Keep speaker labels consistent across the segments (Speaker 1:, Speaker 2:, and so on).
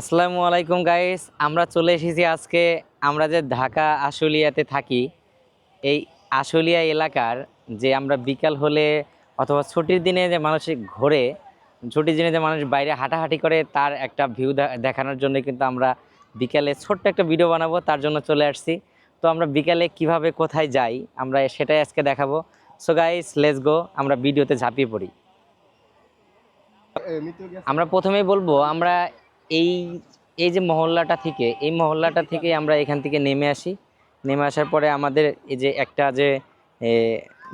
Speaker 1: আসসালামু আলাইকুম গাইস আমরা চলে এসেছি আজকে। আমরা যে ঢাকা আশুলিয়াতে থাকি এই আশুলিয়া এলাকার যে আমরা বিকাল হলে অথবা ছুটির দিনে যে মানুষ ঘোরে ছুটির দিনে যে মানুষ বাইরে হাঁটাহাঁটি করে তার একটা ভিউ দেখানোর জন্য কিন্তু আমরা বিকালে ছোট্ট একটা ভিডিও বানাবো তার জন্য চলে আসছি। তো আমরা বিকালে কীভাবে কোথায় যাই আমরা সেটাই আজকে দেখাবো। সো গাইস লেস গো আমরা ভিডিওতে ঝাঁপিয়ে পড়ি। আমরা প্রথমেই বলব আমরা এই এই যে মহল্লাটা থেকে, এই মহল্লাটা থেকে আমরা এখান থেকে নেমে আসি। নেমে আসার পরে আমাদের এই যে একটা যে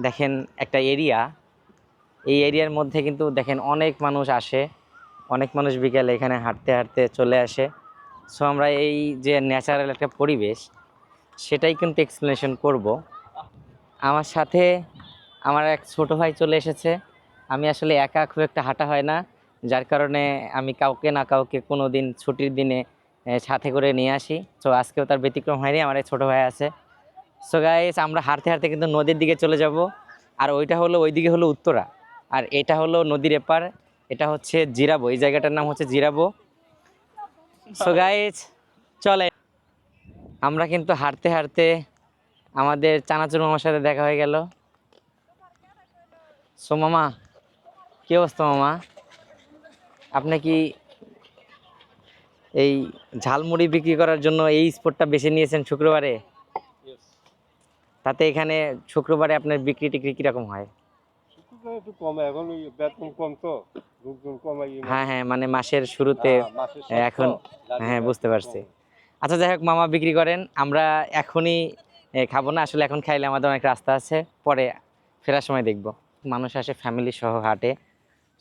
Speaker 1: দেখেন একটা এরিয়া। এই এরিয়ার মধ্যে কিন্তু দেখেন অনেক মানুষ আসে, অনেক মানুষ বিকেলে এখানে হাঁটতে হাঁটতে চলে আসে। সো আমরা এই যে ন্যাচারাল একটা পরিবেশ, সেটাই কিন্তু এক্সপ্লেনেশন করব। আমার সাথে আমার এক ছোট ভাই চলে এসেছে। আমি আসলে একা খুব একটা হাঁটা হয় না। যার কারণে আমি কাউকে না কাউকে কোনো দিন ছুটির দিনে সাথে করে নিয়ে আসি। তো আজকেও তার ব্যতিক্রম হয়নি, আমার এক ছোটো ভাই আছে। সো গাইস আমরা হাঁটতে হাঁটতে কিন্তু নদীর দিকে চলে যাব। আর ওইটা হলো ওই দিকে হলো উত্তরা। আর এটা হলো নদীর এপার, এটা হচ্ছে জিরাবো। এই জায়গাটার নাম হচ্ছে জিরাবো। সো গাইস চলে। আমরা কিন্তু হাঁটতে হাঁটতে আমাদের চানাচুর মামার সাথে দেখা হয়ে গেল। সো মামা, কী অবস্থা মামা? আপনি কি এই ঝালমুড়ি বিক্রি করার জন্য এই স্পটটা বেছে নিয়েছেন শুক্রবারে? তাতে এখানে শুক্রবারে আপনার বিক্রি টিক্রি কীরকম হয়?
Speaker 2: একটু কমে এখন বেতন কম তো লোকজন কমাই
Speaker 1: হ্যাঁ হ্যাঁ মানে মাসের শুরুতে এখন হ্যাঁ বুঝতে পারছি। আচ্ছা যাই হোক মামা বিক্রি করেন আমরা এখনই খাব না আসলে এখন খাইলে আমাদের অনেক রাস্তা আছে পরে ফেরার সময় দেখব। মানুষ আসে ফ্যামিলি সহ হাটে।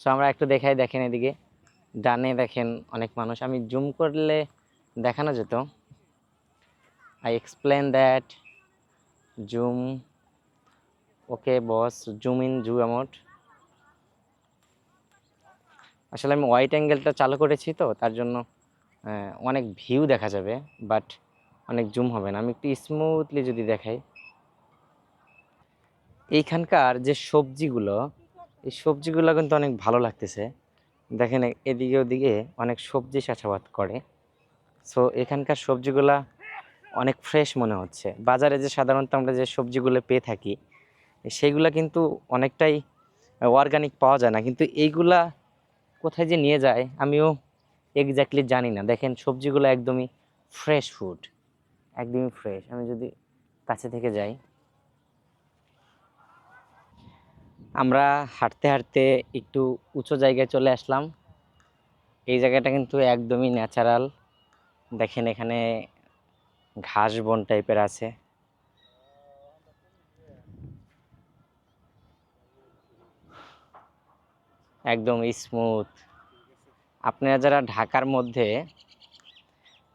Speaker 1: সো আমরা একটু দেখাই দেখেন এদিকে। ডানে দেখেন অনেক মানুষ। আমি জুম করলে দেখানো যেত। I explain that zoom, okay boss, zoom in, zoom amount. আসলে আমি হোয়াইট অ্যাঙ্গেলটা চালু করেছি তো, তার জন্য অনেক ভিউ দেখা যাবে, বাট অনেক জুম হবে না। আমি একটু স্মুথলি যদি দেখাই। এইখানকার যে সবজিগুলো, এই সবজিগুলো কিন্তু অনেক ভালো লাগতেছে। দেখেন এদিকে ওদিকে অনেক সবজি চাষাবাদ করে। সো এখানকার সবজিগুলা অনেক ফ্রেশ মনে হচ্ছে। বাজারে যে সাধারণত আমরা যে সবজিগুলো পেয়ে থাকি সেইগুলা কিন্তু অনেকটাই অর্গানিক পাওয়া যায় না। কিন্তু এইগুলা কোথায় যে নিয়ে যায়, আমিও এক্স্যাক্টলি জানি না। দেখেন সবজিগুলো একদমই ফ্রেশ ফুড একদমই ফ্রেশ আমি যদি কাছে থেকে যাই আমরা হাঁটতে হাঁটতে একটু উঁচু জায়গায় চলে আসলাম। এই জায়গাটা কিন্তু একদমই ন্যাচারাল। দেখেন এখানে ঘাস বন টাইপের আছে। একদম স্মুথ। আপনারা যারা ঢাকার মধ্যে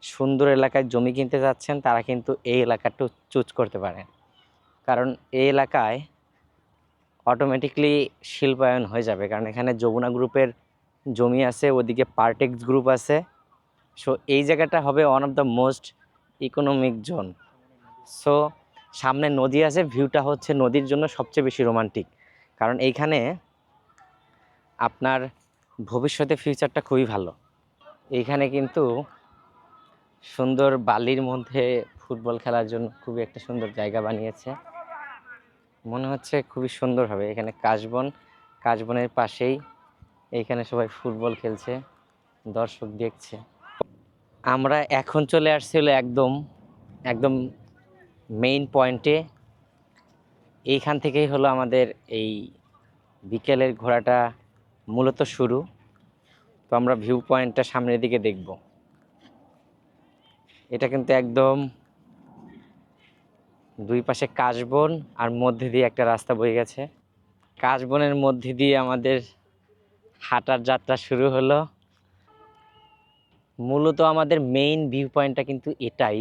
Speaker 1: সুন্দর এলাকায় জমি কিনতে যাচ্ছেন, তারা কিন্তু এই এলাকাটা চুজ করতে পারেন। কারণ এই এলাকায় অটোমেটিকলি শিল্পায়ন হয়ে যাবে। কারণ এখানে যমুনা গ্রুপের জমি আছে, ওদিকে পার্টেক্স গ্রুপ আছে। সো এই জায়গাটা হবে one of the most economic zone so সামনে নদী আছে ভিউটা হচ্ছে নদীর জন্য সবচেয়ে বেশি রোমান্টিক কারণ এইখানে আপনার ভবিষ্যতে ফিউচারটা খুবই ভালো। এইখানে কিন্তু সুন্দর বালির মধ্যে ফুটবল খেলার জন্য খুবই একটা সুন্দর জায়গা বানিয়েছে। মনে হচ্ছে খুবই সুন্দর হবে। এখানে কাশবন, কাশবনের পাশেই এইখানে সবাই ফুটবল খেলছে, দর্শক দেখছে। আমরা এখন চলে আসছি হলো একদম একদম মেইন পয়েন্টে এইখান থেকেই হলো আমাদের এই বিকেলের ঘোরাটা মূলত শুরু। তো আমরা ভিউ পয়েন্টটা সামনের দিকে দেখব। এটা কিন্তু একদম দুই পাশে কাশবন আর মধ্যে দিয়ে একটা রাস্তা বয়ে গেছে। কাশবনের মধ্যে দিয়ে আমাদের হাঁটার যাত্রা শুরু হলো। মূলত আমাদের মেইন ভিউ পয়েন্টটা কিন্তু এটাই।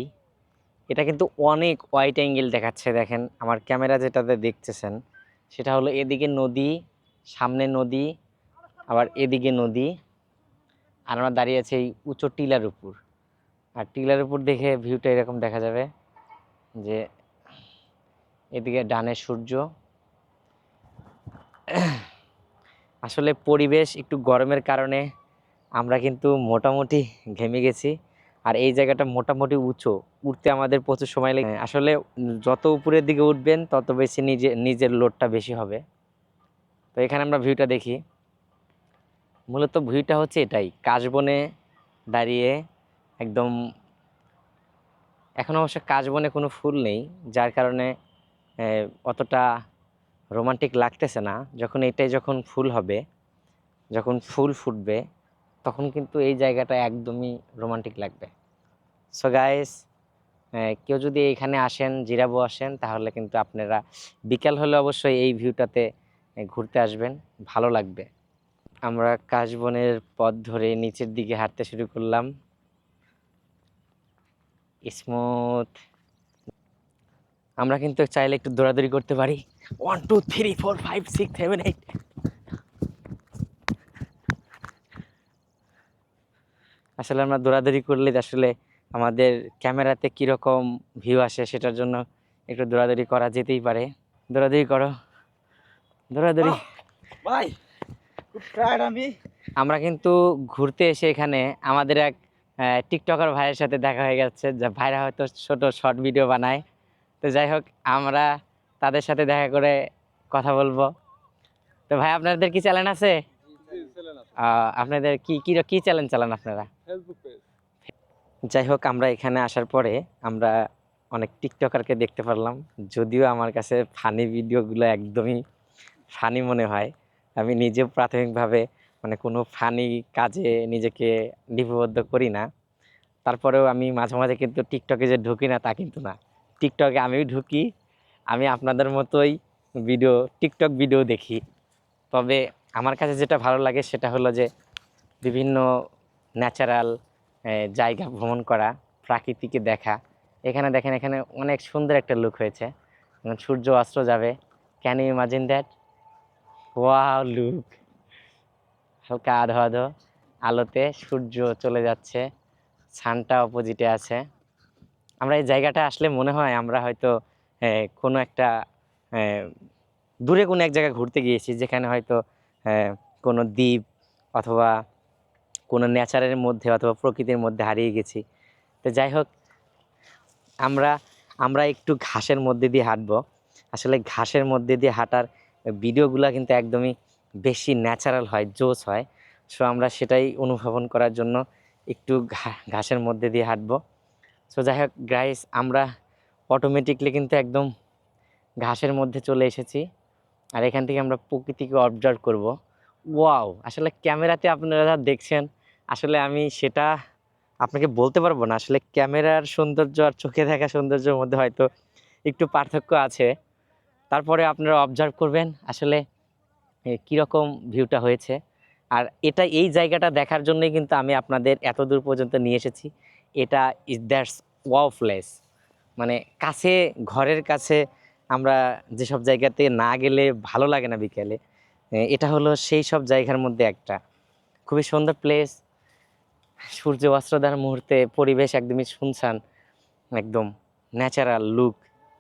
Speaker 1: এটা কিন্তু অনেক ওয়াইড অ্যাঙ্গেল দেখাচ্ছে, দেখেন। আমার ক্যামেরা যেটাতে দেখতেছেন, সেটা হলো এদিকে নদী, সামনে নদী, আবার এদিকে নদী। আর আমরা দাঁড়িয়ে আছি এই উঁচু টিলার উপর। আর টিলার উপর দেখে ভিউটা এরকম দেখা যাবে যে এদিকে ডানে সূর্য। আসলে পরিবেশ একটু গরমের কারণে আমরা কিন্তু মোটামুটি ঘেমে গেছি। আর এই জায়গাটা মোটামুটি উঁচু। উঠতে আমাদের প্রচুর সময় লাগে আসলে যত উপরের দিকে উঠবেন, তত বেশি নিজে, নিজের লোডটা বেশি হবে। তো এখানে আমরা ভিউটা দেখি। মূলত ভিউটা হচ্ছে এটাই। কাশবনে দাঁড়িয়ে একদম, এখন অবশ্য কাশবনে কোনো ফুল নেই, যার কারণে অতটা রোমান্টিক লাগতেছে না। যখন এটাই যখন ফুল হবে, যখন ফুল ফুটবে, তখন কিন্তু এই জায়গাটা একদমই রোমান্টিক লাগবে। সো গাইস কেউ যদি এখানে আসেন জিরাবো আসেন, তাহলে কিন্তু আপনারা বিকাল হলে অবশ্যই এই ভিউটাতে ঘুরতে আসবেন। ভালো লাগবে। আমরা কাশবনের পথ ধরে নিচের দিকে হাঁটতে শুরু করলাম। স্মুথ। আমরা কিন্তু চাইলে একটু দৌড়াদৌড়ি করতে পারি। One two three four five six seven eight আসলে আমরা দৌড়াদৌড়ি করলে আসলে আমাদের ক্যামেরাতে কীরকম ভিউ আসে সেটার জন্য একটু দৌড়াদৌড়ি করা যেতেই পারে। দৌড়াদৌড়ি করো। দৌড়াদৌড়ি।
Speaker 3: ভাই আমি।
Speaker 1: আমরা কিন্তু ঘুরতে এসে এখানে আমাদের এক টিকটকার ভাইয়ের সাথে দেখা হয়ে গেছে। যা ভাইরা হয়তো ছোট শর্ট ভিডিও বানায়। তো যাই হোক আমরা তাদের সাথে দেখা করে কথা বলব। তো ভাই আপনাদের কি চ্যানেল আছে? আহ, আপনাদের কি কি কি চ্যানেল চালান আপনারা? যাই হোক আমরা এখানে আসার পরে আমরা অনেক টিকটকারকে দেখতে পারলাম। যদিও আমার কাছে ফানি ভিডিওগুলো একদমই ফানি মনে হয়। আমি নিজেও প্রাথমিকভাবে মানে কোনো ফানি কাজে নিজেকে লিপিবদ্ধ করি না। তারপরেও আমি মাঝে মাঝে কিন্তু টিকটকে যে ঢুকি না তা কিন্তু না। টিকটকে আমিও ঢুকি, আমি আপনাদের মতোই ভিডিও, টিকটক ভিডিও দেখি। তবে আমার কাছে যেটা ভালো লাগে সেটা হলো যে বিভিন্ন ন্যাচারাল জায়গা ভ্রমণ করা, প্রাকৃতিকে দেখা। এখানে দেখেন, এখানে অনেক সুন্দর একটা লুক হয়েছে। সূর্য অস্ত্র যাবে। Can you imagine that wow look হালকা আধো আধো আলোতে সূর্য চলে যাচ্ছে। সানটা অপোজিটে আছে। আমরা এই জায়গাটা আসলে মনে হয় আমরা হয়তো কোনো একটা দূরে কোনো এক জায়গায় ঘুরতে গিয়েছি যেখানে হয়তো কোনো দ্বীপ অথবা কোনো নেচারের মধ্যে অথবা প্রকৃতির মধ্যে হারিয়ে গেছি। তো যাই হোক, আমরা আমরা একটু ঘাসের মধ্যে দিয়ে হাঁটব। আসলে ঘাসের মধ্যে দিয়ে হাঁটার ভিডিওগুলো কিন্তু একদমই বেশি ন্যাচারাল হয়, জোস হয়। সো আমরা সেটাই অনুভবন করার জন্য একটু ঘাসের মধ্যে দিয়ে হাঁটবো। সো যাই হোক গাইস আমরা অটোমেটিকলি কিন্তু একদম ঘাসের মধ্যে চলে এসেছি। আর এখান থেকে আমরা প্রকৃতিকে অবজার্ভ করব। ওয়াও আসলে ক্যামেরাতে আপনারা যা দেখছেন, আসলে আমি সেটা আপনাকে বলতে পারব না। আসলে ক্যামেরার সৌন্দর্য আর চোখে দেখা সৌন্দর্যের মধ্যে হয়তো একটু পার্থক্য আছে। তারপরে আপনারা অবজার্ভ করবেন, আসলে কীরকম ভিউটা হয়েছে। আর এটা এই জায়গাটা দেখার জন্যই কিন্তু আমি আপনাদের এত দূর পর্যন্ত নিয়ে এসেছি। এটা ইজ দ্যাটস ওয়াও প্লেস মানে কাছে, ঘরের কাছে আমরা যেসব জায়গাতে না গেলে ভালো লাগে না বিকেলে এটা হলো সেই সব জায়গার মধ্যে একটা। খুবই সুন্দর প্লেস সূর্য অস্ত্র দেওয়ার মুহূর্তে পরিবেশ একদমই শুনছান একদম ন্যাচারাল লুক